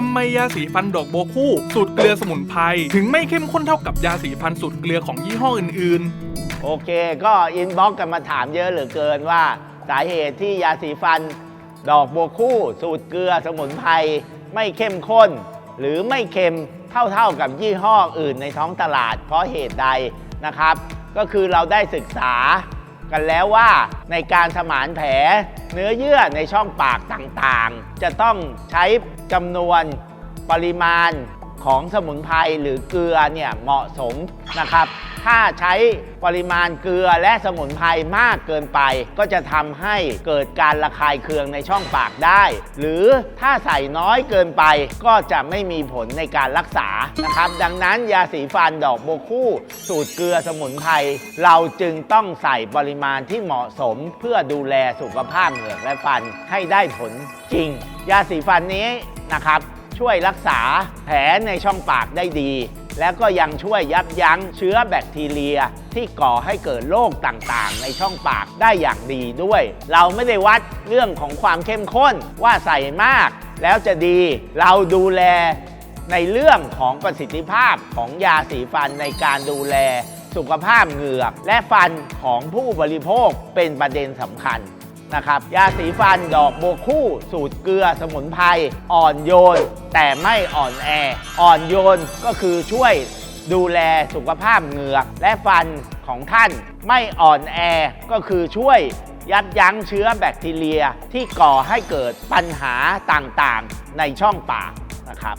ทำไมยาสีฟันดอกโบคู่สูตรเกลือสมุนไพรถึงไม่เข้มข้นเท่ากับยาสีฟันสูตรเกลือของยี่ห้ออื่น โอเค ก็อินบ็อกกันมาถามเยอะเหลือเกินว่า สาเหตุที่ยาสีฟัน ดอกบัวคู่ สูตรเกลือสมุนไพรไม่เข้มข้น หรือไม่เค็มเท่าๆกับยี่ห้ออื่นในท้องตลาดเพราะเหตุใดนะครับ ก็คือเราได้ศึกษา กันแล้วว่าในการสมานแผลเนื้อเยื่อในช่องปากต่างๆ จะต้องใช้จำนวนปริมาณของสมุนไพรหรือเกลือเนี่ยเหมาะสมนะครับ ถ้าใช้ปริมาณเกลือและสมุนไพรมากเกินไป ก็จะทำให้เกิดการระคายเคืองในช่องปากได้ หรือถ้าใส่น้อยเกินไปก็จะไม่มีผลในการรักษานะครับ ดังนั้นยาสีฟันดอกโบคู่ สูตรเกลือสมุนไพรเราจึงต้องใส่ปริมาณที่เหมาะสมเพื่อดูแลสุขภาพเหงือกและฟันให้ได้ผลจริง ยาสีฟันนี้นะครับช่วยรักษาแผลในช่องปากได้ดี แล้วก็ยังช่วยยับยั้งเชื้อแบคทีเรีย ที่ก่อให้เกิดโรคต่างๆ ในช่องปากได้อย่างดีด้วย เราไม่ได้วัดเรื่องของความเข้มข้นว่าใส่มาก แล้วจะดีเราดูแลในเรื่องของประสิทธิภาพของยาสีฟันในการดูแล สุขภาพเหงือกและฟันของผู้บริโภคเป็นประเด็นสำคัญ นะครับยาสีฟันดอกโบวคู่ สูตรเกลือสมุนไพรอ่อนโยน แต่ไม่อ่อนแอ อ่อนโยนก็คือช่วยดูแลสุขภาพเหงือกและฟันของท่าน ไม่อ่อนแอก็คือช่วยยับยั้งเชื้อแบคทีเรียที่ก่อให้เกิดปัญหาต่างๆในช่องปากนะครับ